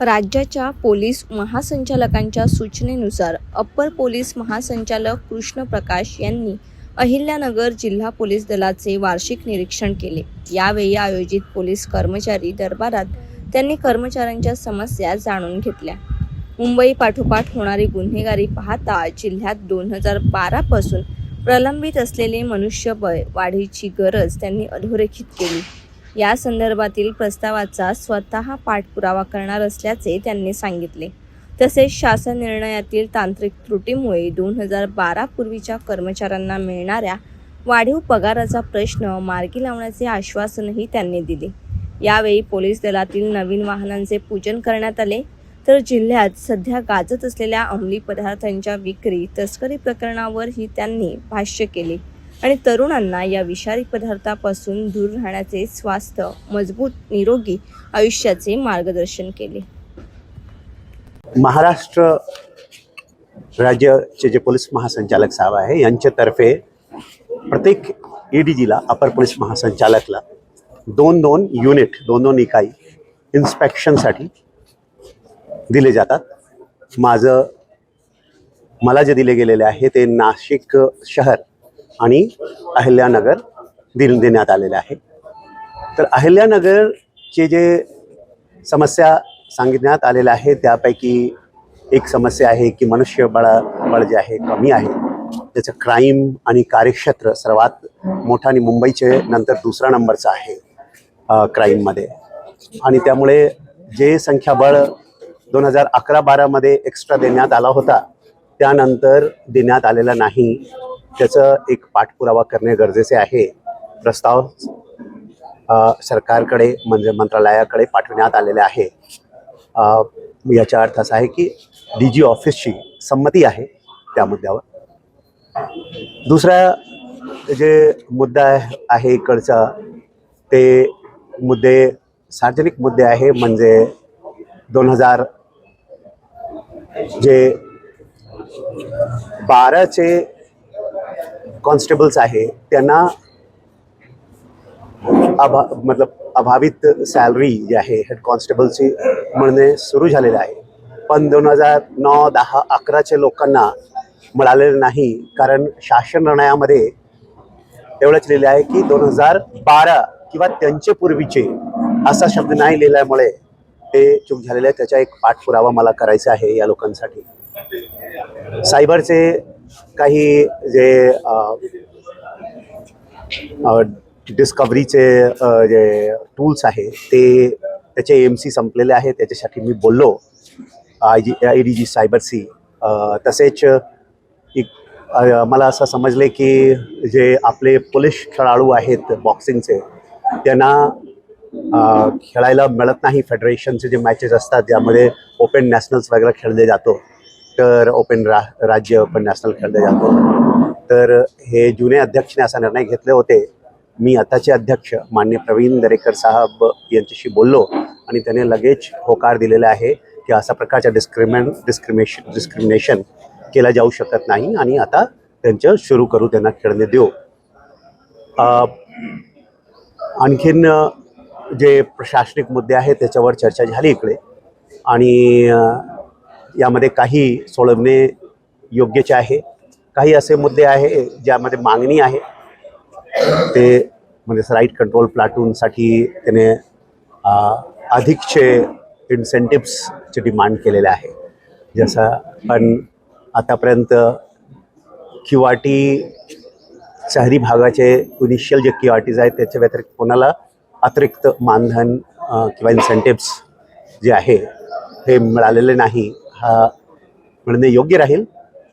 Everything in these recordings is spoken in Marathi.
राज्याच्या पोलीस महासंचालकांच्या सूचनेनुसार अप्पर पोलीस महासंचालक कृष्ण प्रकाश यांनी अहिल्यानगर जिल्हा पोलीस दलाचे वार्षिक निरीक्षण केले. यावेळी आयोजित पोलीस कर्मचारी दरबारात त्यांनी कर्मचाऱ्यांच्या समस्या जाणून घेतल्या. मुंबई पाठोपाठ होणारी गुन्हेगारी पाहता जिल्ह्यात दोन हजार बारापासून प्रलंबित असलेले मनुष्यबळ वाढीची गरज त्यांनी अधोरेखित केली. या संदर्भातील प्रस्तावाचा स्वतः पाठपुरावा करणार असल्याचे त्यांनी सांगितले. तसेच शासन निर्णयातील तांत्रिक त्रुटीमुळे दोन हजार बारा पूर्वीच्या कर्मचाऱ्यांना मिळणाऱ्या वाढीव पगाराचा प्रश्न मार्गी लावण्याचे आश्वासनही त्यांनी दिले. यावेळी पोलीस दलातील नवीन वाहनांचे पूजन करण्यात आले. तर जिल्ह्यात सध्या गाजत असलेल्या अंमली पदार्थांच्या विक्री तस्करी प्रकरणावरही त्यांनी भाष्य केले. आणि तरुणांना या विषारी पदार्थापासून दूर राहण्याचे स्वास्थ्य मजबूत निरोगी आयुष्याचे मार्गदर्शन केले. महाराष्ट्र राज्याचे जे पोलीस महासंचालक साहेब आहे यांच्यातर्फे प्रत्येक ए डी जीला अपर पोलीस महासंचालकला दोन दोन युनिट दोन दोन इकाई इन्स्पेक्शनसाठी दिले जातात. माझं मला जे दिले गेलेले आहे ते नाशिक शहर आणि अहिल्यानगर दिल देण्यात आलेले आहे. तर अहिल्यानगरचे जे समस्या सांगण्यात आलेल्या आहे त्यापैकी एक समस्या आहे की मनुष्यबळ बळ जे आहे कमी आहे. त्याचं क्राईम आणि कार्यक्षेत्र सर्वात मोठं आणि मुंबईचे नंतर दुसरा नंबरचं आहे क्राईममध्ये आणि त्यामुळे जे संख्याबळ दोन हजार अकरा बारामध्ये एक्स्ट्रा देण्यात आला होता त्यानंतर देण्यात आलेला नाही. त्याचं एक पाठपुरावा करणे गरजेचे आहे. प्रस्ताव सरकारकडे म्हणजे मंत्रालयाकडे पाठवण्यात आलेले आहे. याचा अर्थ असा आहे की डी जी ऑफिसची संमती आहे त्या मुद्द्यावर. दुसरा जे मुद्दा आहे इकडचा ते मुद्दे सार्वजनिक मुद्दे आहे म्हणजे दोन हजार जे बाराचे कॉन्स्टेबल्स आहे त्यांना अभा मतलब अभावित सॅलरी जी आहे हेड कॉन्स्टेबलची मिळणे सुरू झालेलं आहे. पण दोन हजार नऊ दहा अकराचे लोकांना मिळालेलं नाही कारण शासन निर्णयामध्ये एवढंच लिहिलं आहे की दोन हजार बारा किंवा त्यांचे पूर्वीचे असा शब्द नाही लिहिल्यामुळे ते चूक झालेलं आहे. त्याचा एक पाठपुरावा मला करायचा आहे या लोकांसाठी. सायबरचे काही जे डिस्कवरीचे जे टूल्स आहे ते त्याचे एम सी संपलेले आहे. त्याच्यासाठी मी बोललो. I G I D G cyber C. तसेच एक मला असं समजले की जे आपले पोलीस खेळाडू आहेत बॉक्सिंगचे त्यांना खेळायला मिळत नाही. फेडरेशनचे जे मॅचेस असतात ज्यामध्ये ओपन नॅशनल्स वगैरे खेळले जातो. तर ओपन रा राज्य ओपन नॅशनल खेळले जातो. तर हे जुने अध्यक्षने असा निर्णय घेतले होते. मी आताचे अध्यक्ष मान्य प्रवीण दरेकर साहेब यांच्याशी बोललो आणि त्याने लगेच होकार दिलेला आहे की अशा प्रकारच्या डिस्क्रिमिन डिस्क्रिमेशन डिस्क्रिमिनेशन केलं जाऊ शकत नाही आणि आता त्यांचं सुरू करू त्यांना खेळणे देऊ. आणखीन जे प्रशासनिक मुद्दे आहेत त्याच्यावर चर्चा झाली इकडे. आणि यामध्ये काही सोडवणे योग्यचे आहे काही असे मुद्दे आहे ज्यामध्ये मागणी आहे. ते म्हणजे राईट कंट्रोल प्लाटूनसाठी त्याने अधिकचे इन्सेंटिव्सचे डिमांड केलेले आहे. जसं पण आतापर्यंत क्यू आर टी शहरी भागाचे इनिशियल जे क्यू आर टीज आहेत त्याच्या व्यतिरिक्त कोणाला अतिरिक्त मानधन किंवा इन्सेंटिव्स जे आहे हे मिळालेले नाही. हा मिळणे योग्य राहील.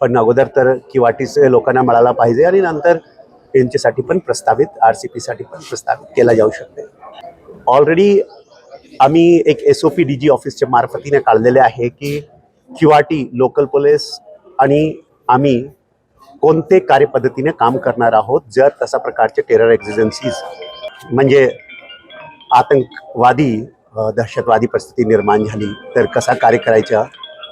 पण अगोदर तर किवाटीचे लोकांना मिळाला पाहिजे आणि नंतर यांच्यासाठी पण प्रस्तावित आर सी पीसाठी पण प्रस्तावित केला जाऊ शकते. ऑलरेडी आम्ही एक S O P D G ऑफिसच्या मार्फतीने काढलेले आहे की क्यू टी लोकल पोलीस आणि आम्ही कोणते कार्यपद्धतीने काम करणार आहोत जर तशा प्रकारचे टेरर एक्झिजन्सीज म्हणजे आतंकवादी दहशतवादी परिस्थिती निर्माण झाली तर कसा कार्य करायचा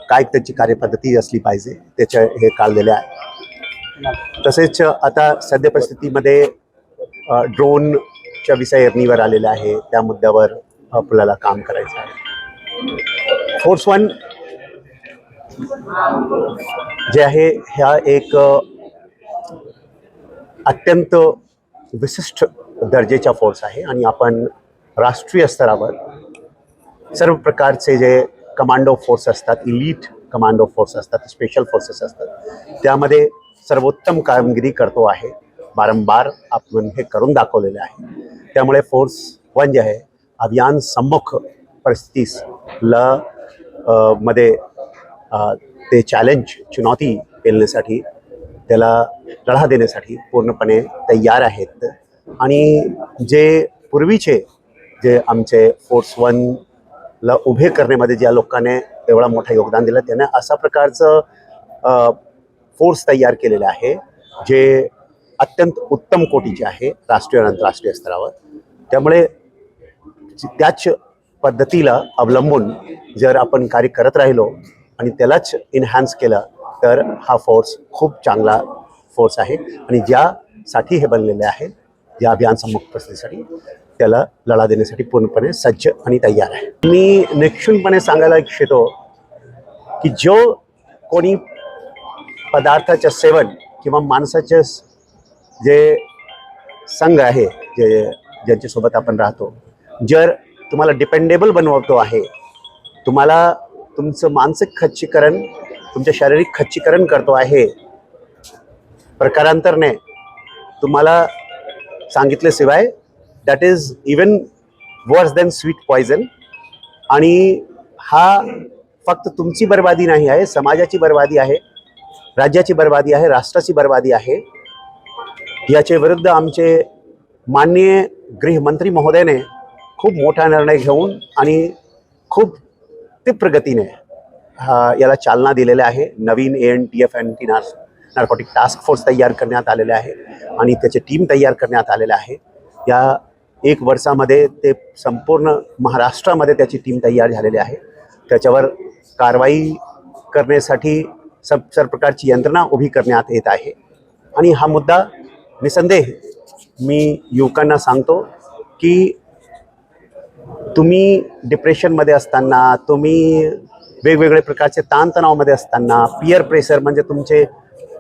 काय त्याची कार्यपद्धती असली पाहिजे त्याचे हे काढलेले आहे. तसेच आता सध्या परिस्थितीमध्ये ड्रोनच्या विषय एरणीवर आलेला आहे. त्या मुद्द्यावर आपल्याला काम करायचं आहे. फोर्स वन जे आहे ह्या एक अत्यंत विशिष्ट दर्जेचा फोर्स आहे. आणि आपण राष्ट्रीय स्तरावर सर्व प्रकारचे जे कमांडो फोर्स असतात इलीट कमांडो फोर्स असतात स्पेशल फोर्सेस असतात. त्यामध्ये सर्वोत्तम कामगिरी करतो आहे. वारंवार आपण हे करून दाखवलेले आहे. त्यामुळे फोर्स वन जे आहे अभियान सम्मुख परिस्थितीस ल मध्ये ते चॅलेंज चुनौती पेलण्यासाठी त्याला लढा देण्यासाठी पूर्णपणे तयार आहेत. आणि जे पूर्वीचे जे आमचे फोर्स वन ला उभे करण्यामध्ये ज्या लोकांनी एवढा मोठा योगदान दिलं त्याने अशा प्रकारचं फोर्स तयार केलेलं आहे जे अत्यंत उत्तम कोटीचे आहे राष्ट्रीय आणि आंतरराष्ट्रीय स्तरावर. त्यामुळे त्याच पद्धतीला अवलंबून जर आपण कार्य करत राहिलो आणि त्यालाच इन्हान्स केलं तर हा फोर्स खूप चांगला फोर्स आहे. आणि ज्यासाठी हे बनलेले आहे या अभियान संमुख परिस्थितीसाठी त्याला लढा देण्यासाठी पूर्णपणे सज्ज आणि तयार आहे. मी निक्षुणपणे सांगायला इच्छितो की जो कोणी पदार्थाचं सेवन किंवा माणसाचे जे संघ आहे जे ज्यांच्यासोबत आपण राहतो जर तुम्हाला डिपेंडेबल बनवतो आहे तुम्हाला तुमचं मानसिक खच्चीकरण तुमचं शारीरिक खच्चीकरण करतो आहे प्रकारांतरने तुम्हाला सांगितल्याशिवाय that is even worse than sweet poison आणि हा फक्त तुमची बर्बादी नाही आहे समाजाची बर्बादी आहे राज्याची बर्बादी आहे राष्ट्राची बर्बादी आहे. याच्या विरुद्ध आमचे माननीय गृहमंत्री महोदयाने खूप मोठा निर्णय घेऊन आणि खूप तीव्र गतीने हा याला चालना दिलेल्या आहे नवीन A N T F N T narcotic task force तयार करण्यात आलेले आहे आणि त्याचे टीम तयार करण्यात आलेले आहे. या एक वर्षामध्ये ते संपूर्ण महाराष्ट्रामध्ये त्याची टीम तयार झालेली आहे. त्याच्यावर कारवाई करण्यासाठी सब सर्व प्रकारची यंत्रणा उभी करण्यात येत आहे. आणि हा मुद्दा निसंदेह मी युवकांना सांगतो की तुम्ही डिप्रेशनमध्ये असताना तुम्ही वेगवेगळ्या प्रकारचे ताणतणावामध्ये असताना पियर प्रेशर म्हणजे तुमचे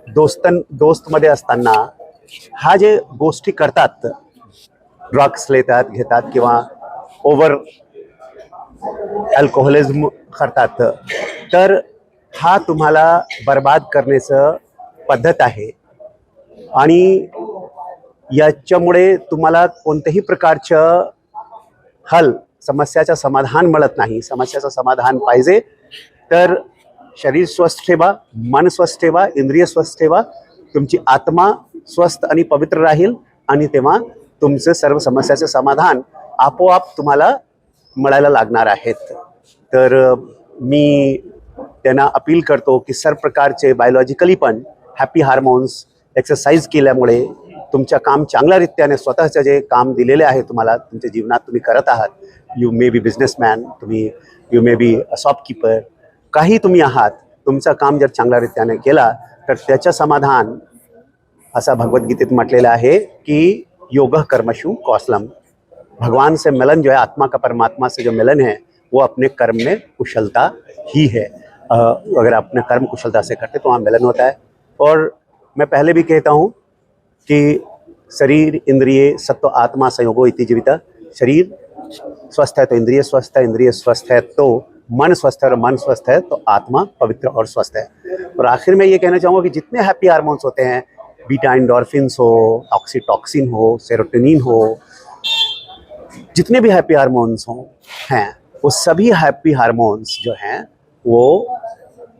दोस्तन दोस्तमध्ये असताना हा जे गोष्टी करतात ड्रग्स लेतात घेतात किंवा ओव्हर अल्कोहोलिझम करतात तर हा तुम्हाला बर्बाद करण्याचं पद्धत आहे. आणि याच्यामुळे तुम्हाला कोणत्याही प्रकारचं हल समस्याचं समाधान मिळत नाही. समस्याचं समाधान पाहिजे. तर शरीर स्वस्थ ठेवा मन स्वस्थ ठेवा इंद्रिय स्वस्थ ठेवा तुमची आत्मा स्वस्थ आणि पवित्र राहील आणि तेव्हा तुमचं सर्व समस्याचं समाधान आपोआप तुम्हाला मिळायला लागणार आहेत. तर मी त्यांना अपील करतो की सर्व प्रकारचे बायोलॉजिकली पण हॅपी हार्मोन्स एक्सरसाइज केल्यामुळे तुमचं काम चांगल्या रीत्याने स्वतःचं जे काम दिलेले आहे तुम्हाला तुमच्या जीवनात तुम्ही करत आहात. यू मे बी बिझनेसमॅन तुम्ही यू मे बी शॉपकीपर काही तुम्ही आहात, तुमचं काम जर केला, तर त्याचं समाधान असा भगवद्गीतेत म्हटलेलं आहे कि योग कर्मशु कौशलम भगवान से मिलन जो है आत्मा का परमात्मा से जो मिलन है वो अपने कर्म में कुशलता ही है. अगर अपने कर्म कुशलता से करते तो वहाँ मिलन होता है। और मैं पहले भी कहता हूँ कि शरीर, इंद्रिय, सत्व, आत्मा संयोगो इति जीविता। शरीर स्वस्थ है तो इंद्रिय स्वस्थ है, इंद्रिय स्वस्थ है तो मन स्वस्थ है और मन स्वस्थ है तो आत्मा पवित्र और स्वस्थ है। और आखिर में ये कहना चाहूँगा कि जितने हैप्पी हारमोन्स होते हैं बीटा एंडोर्फिन्स हो ऑक्सीटॉक्सिन हो सेरोटोनिन हो, जितने भी हैप्पी हारमोन्स हों, हैं, वो सभी हैप्पी हारमोन्स जो हैं, वो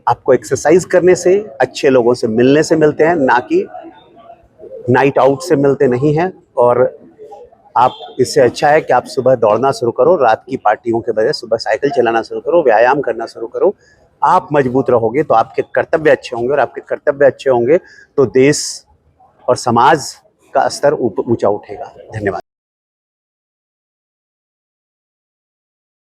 आपको एक्सरसाइज करने से, अच्छे लोगों से मिलने से मिलते हैं, ना कि नाइट आउट से मिलते नहीं हैं, और आप इससे अच्छा है कि आप सुबह दौड़ना शुरू करो, रात की पार्टियों के बजाय सुबह साइकिल चलाना शुरू करो, व्यायाम करना शुरू करो। आप मज़बूत रहोगे तो आपके कर्तव्य अच्छे होंगे और आपके कर्तव्य अच्छे होंगे तो देश और समाज का स्तर ऊँचा उठेगा। धन्यवाद।